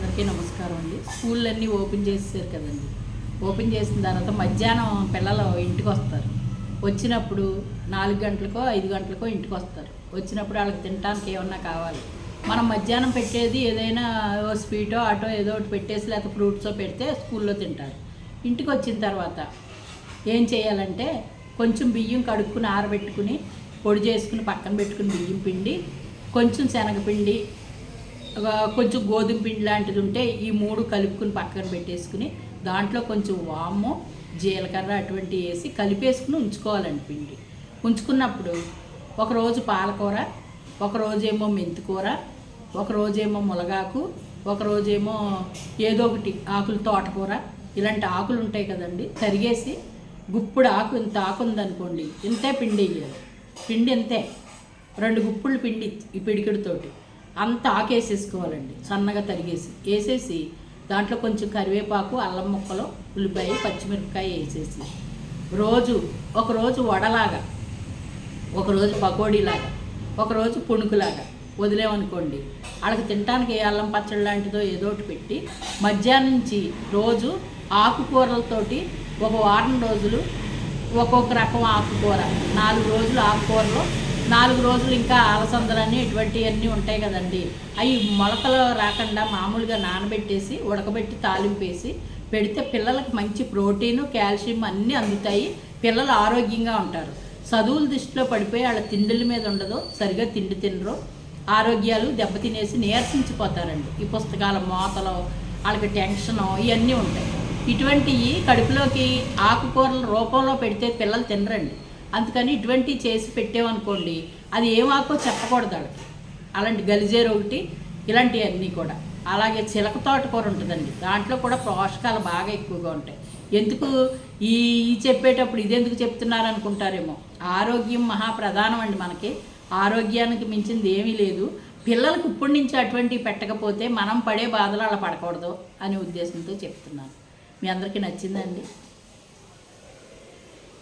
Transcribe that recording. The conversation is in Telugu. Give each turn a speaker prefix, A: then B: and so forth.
A: అందరికీ నమస్కారం అండి. స్కూళ్ళన్నీ ఓపెన్ చేసేసారు కదండి. ఓపెన్ చేసిన తర్వాత మధ్యాహ్నం పిల్లలు ఇంటికి వస్తారు. వచ్చినప్పుడు నాలుగు గంటలకో ఐదు గంటలకో ఇంటికి వస్తారు. వచ్చినప్పుడు వాళ్ళకి తినడానికి ఏమన్నా కావాలి. మనం మధ్యాహ్నం పెట్టేది ఏదైనా స్వీటో ఆటో ఏదో ఒకటి పెట్టేసి లేకపోతే ఫ్రూట్సో పెడితే స్కూల్లో తింటారు. ఇంటికి వచ్చిన తర్వాత ఏం చేయాలంటే కొంచెం బియ్యం కడుక్కుని ఆరబెట్టుకుని పొడి చేసుకుని పక్కన పెట్టుకుని బియ్యం పిండి కొంచెం శనగపిండి కొంచెం గోధుమ పిండి లాంటిది ఉంటే ఈ మూడు కలుపుకుని పక్కన పెట్టేసుకుని దాంట్లో కొంచెం వాము జీలకర్ర అటువంటి వేసి కలిపేసుకుని ఉంచుకోవాలండి పిండి. ఉంచుకున్నప్పుడు ఒకరోజు పాలకూర ఒకరోజేమో మెంతికూర ఒకరోజేమో ములగాకు ఒకరోజేమో ఏదో ఒకటి ఆకులు తోటకూర ఇలాంటి ఆకులు ఉంటాయి కదండి తరిగేసి గుప్పుడు ఆకు ఇంత ఆకు ఉందనుకోండి ఇంతే పిండి వేయాలి. పిండి ఇంతే. రెండు గుప్పుళ్ళు పిండి ఈ పిడికిడితోటి అంత ఆకేసేసుకోవాలండి. సన్నగా తరిగేసి వేసేసి దాంట్లో కొంచెం కరివేపాకు అల్లం ముక్కలు ఉల్లిపాయ పచ్చిమిరపకాయ వేసేసి రోజు ఒకరోజు వడలాగా ఒకరోజు పకోడీలాగా ఒకరోజు పుణుకులాగా వదిలేమనుకోండి వాళ్ళకి తినడానికి ఏ అల్లం పచ్చడి లాంటిదో ఏదో ఒకటి పెట్టి మధ్యాహ్నం నుంచి రోజు ఆకుకూరలతోటి ఒక వారం రోజులు ఒక్కొక్క రకం ఆకుకూర నాలుగు రోజులు ఆకుకూరలో నాలుగు రోజులు ఇంకా అలసందలని ఇటువంటివన్నీ ఉంటాయి కదండి. అవి మొలకలు రాకుండా మామూలుగా నానబెట్టేసి ఉడకబెట్టి తాలింపేసి పెడితే పిల్లలకు మంచి ప్రోటీను కాల్షియం అన్నీ అందుతాయి. పిల్లలు ఆరోగ్యంగా ఉంటారు. చదువుల దృష్టిలో పడిపోయి వాళ్ళ తిండిల మీద ఉండదు. సరిగా తిండి తినరు. ఆరోగ్యాలు దెబ్బతినేసి నీరసించిపోతారండి. ఈ పుస్తకాల మోతలు వాళ్ళకి టెన్షను ఇవన్నీ ఉంటాయి. ఇటువంటివి కడుపులోకి ఆకుకూరల రూపంలో పెడితే పిల్లలు తినరండి. అందుకని ఇటువంటివి చేసి పెట్టామనుకోండి అది ఏమాకో చెప్పకూడదు వాళ్ళకి. అలాంటి గలిజేరు ఒకటి ఇలాంటివన్నీ కూడా. అలాగే చిలక తోటకూర ఉంటుందండి. దాంట్లో కూడా పోషకాలు బాగా ఎక్కువగా ఉంటాయి. ఎందుకు? ఈ ఈ చెప్పేటప్పుడు ఇదెందుకు చెప్తున్నారు అనుకుంటారేమో ఆరోగ్యం మహా ప్రధానం అండి మనకి. ఆరోగ్యానికి మించింది ఏమీ లేదు. పిల్లలకు ఇప్పటి నుంచి అటువంటివి పెట్టకపోతే మనం పడే బాధలు అలా పడకూడదు అనే ఉద్దేశంతో చెప్తున్నాను. మీ అందరికీ నచ్చిందండి?